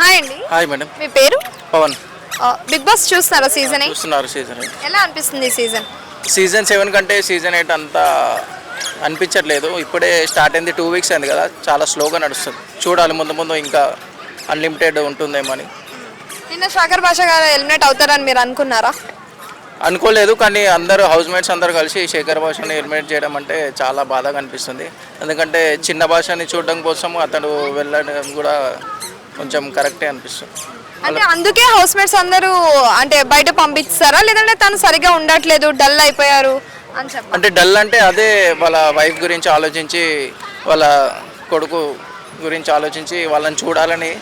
Hi అండి. Hi madam. మీ పేరు? Pawan. Bigg Boss చూస్తున్నారా సీజన్ చూస్తున్నారు సీజన్ ఎలా అనిపిస్తుంది ఈ సీజన్? సీజన్ సెవెన్ కంటే సీజన్ ఎయిట్ అంతా అనిపించట్లేదు. ఇప్పుడే స్టార్ట్ అయింది టూ వీక్స్ అయింది కదా చాలా స్లోగా నడుస్తుంది. చూడాలి ముందు ముందు ఇంకా అన్లిమిటెడ్ ఉంటుందేమో అని. నిన్న శేఖర్ భాష గారు ఎలిమినేట్ అవుతారని మీరు అనుకున్నారా? అనుకోలేదు కానీ అందరూ హౌస్ మేట్స్ అందరూ కలిసి శేఖర్ భాషని ఎలిమినేట్ చేయడం అంటే చాలా బాధగా అనిపిస్తుంది. ఎందుకంటే చిన్న భాషని చూడడం కోసం అతడు వెళ్ళడం కూడా కొంచెం కరెక్టే అనిపిస్తుంది. అంటే అందుకే హౌస్ మేట్స్ అందరూ అంటే బయట పంపిస్తారా? లేదంటే తను సరిగా ఉండట్లేదు డల్ అయిపోయారు అని అంటే డల్ అంటే అదే వాళ్ళ వైఫ్ గురించి ఆలోచించి వాళ్ళ కొడుకు గురించి ఆలోచించి వాళ్ళని చూడాలని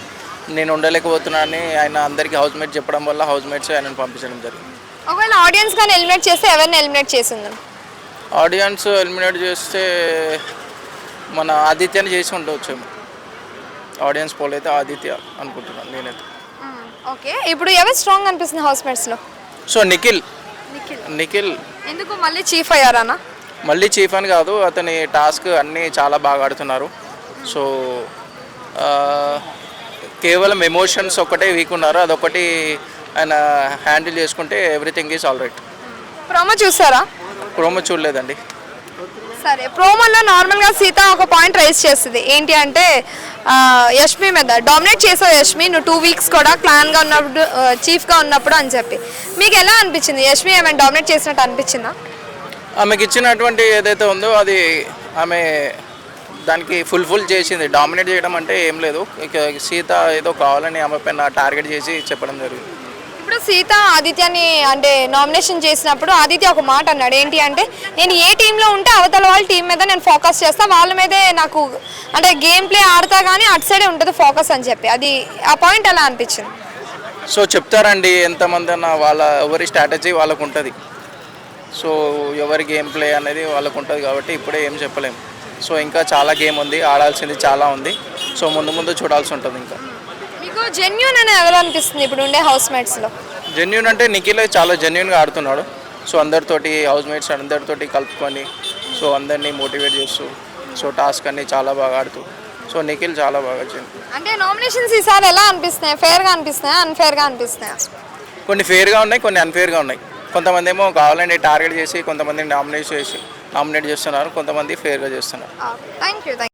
నేను ఉండలేకపోతున్నానని ఆయన అందరికీ హౌస్ మేట్ చెప్పడం వల్ల హౌస్ మేట్స్ ఆయనను పంపించడం జరిగింది. ఒకవేళ ఆడియన్స్ కానీ ఎలిమినేట్ చేస్తే ఎవరిని ఎలిమినేట్ చేసింది? ఆడియన్స్ ఎలిమినేట్ చేస్తే మన ఆదిత్యని చేసి ఉండవచ్చేమో. ఆడియన్స్ పోలైతే ఆదిత్య అనుకుంటున్నాను నేనైతే. ఓకే. ఇప్పుడు ఎవరు స్ట్రాంగ్ అనిపిస్తుంది హౌస్ మేట్స్లో సో నిఖిల్. నిఖిల్. ఎందుకు? మళ్ళీ చీఫ్ అయ్యారానా? మళ్ళీ చీఫ్ అని కాదు అతని టాస్క్ అన్నీ చాలా బాగా ఆడుతున్నారు. సో కేవలం ఎమోషన్స్ ఒకటే వీక్ ఉన్నారు. అదొకటి ఆయన హ్యాండిల్ చేసుకుంటే everything is all right promo చూసారా? ప్రోమో చూడలేదండి. సరే ప్రోమోలో నార్మల్గా సీత ఒక పాయింట్ రైజ్ చేస్తుంది. ఏంటి అంటే యష్మి మీద డామినేట్ చేసావు యష్మి నువ్వు టూ వీక్స్ కూడా క్లాన్గా ఉన్నప్పుడు చీఫ్గా ఉన్నప్పుడు అని చెప్పి. మీకు ఎలా అనిపించింది? యష్మి ఏమైనా డామినేట్ చేసినట్టు అనిపించిందా? ఆమెకి ఇచ్చినటువంటి ఏదైతే ఉందో అది ఆమె దానికి ఫుల్ఫిల్ చేసింది. డామినేట్ చేయడం అంటే ఏం లేదు. ఇక సీత ఏదో కావాలని ఆమె పైన టార్గెట్ చేసి చెప్పడం జరిగింది. ఇప్పుడు సీత ఆదిత్యని అంటే నామినేషన్ చేసినప్పుడు ఆదిత్య ఒక మాట అన్నాడు. ఏంటి అంటే నేను ఏ టీంలో ఉంటే అవతల వాళ్ళ టీం మీద నేను ఫోకస్ చేస్తా వాళ్ళ మీదే నాకు అంటే గేమ్ ప్లే ఆడతా కానీ అటు సైడే ఉంటుంది ఫోకస్ అని చెప్పి. అది ఆ పాయింట్ ఎలా అనిపించింది? సో చెప్తారండి ఎంతమంది అన్న వాళ్ళ ఎవరి స్ట్రాటజీ వాళ్ళకు ఉంటుంది. సో ఎవరి గేమ్ ప్లే అనేది వాళ్ళకు ఉంటుంది కాబట్టి ఇప్పుడే ఏం చెప్పలేము సో ఇంకా చాలా గేమ్ ఉంది ఆడాల్సింది చాలా ఉంది. సో ముందు ముందు చూడాల్సి ఉంటుంది ఇంకా. జెన్యున్ అని ఎవరు అనిపిస్తుంది ఇప్పుడు ఉండే హౌస్ మేట్స్లో జెన్యున్ అంటే నిఖిల్ చాలా జెన్యున్గా ఆడుతున్నాడు. సో అందరితోటి హౌస్ మేట్స్ అందరితోటి కలుపుకొని సో అందరినీ మోటివేట్ చేస్తూ సో టాస్క్ అన్ని చాలా బాగా ఆడుతూ. సో నిఖిల్ చాలా బాగా వచ్చింది అంటే నామినేషన్స్ ఈసారి ఎలా అనిపిస్తున్నాయి? ఫేర్గా అనిపిస్తున్నాయా? అన్ఫేర్గా అనిపిస్తున్నాయా? కొన్ని ఫేర్గా ఉన్నాయి కొన్ని అన్ఫేర్గా ఉన్నాయి. కొంతమంది ఏమో కావాలని టార్గెట్ చేసి కొంతమందిని నామినేట్ చేసి నామినేట్ చేస్తున్నారు కొంతమంది ఫేర్గా చేస్తున్నారు. Thank you thank